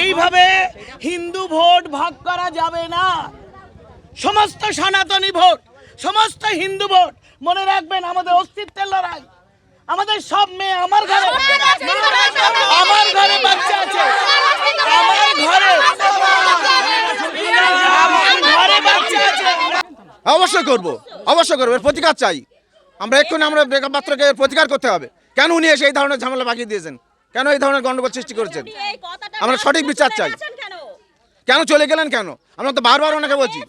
এইভাবে হিন্দু ভোট ভাগ করা যাবে না। সমস্ত সনাতনী ভোট সমস্ত হিন্দু ভোট মনে রাখবেন আমাদের অস্তিত্বের লড়াই। আমাদের সব মেয়ে আমার ঘরে। আমার ঘরে বাচ্চা আছে। আমার ঘরে ঘরে বাচ্চা আছে। অবশ্যই করব অবশ্যই করব। এর প্রতিকার চাই। আমরা এক্ষুনি আমরা বেগম পাত্রকে প্রতিকার করতে হবে। কেন উনি এসে এই ধরনের ঝামেলা পাকিয়ে দিয়েছেন? কেন এই ধরনের গন্ডগোল সৃষ্টি করেছেন? আমরা সঠিক বিচার চাই। কেন? চলে গেলেন কেন? আমরা তো বারবার ওনাকে বলছি।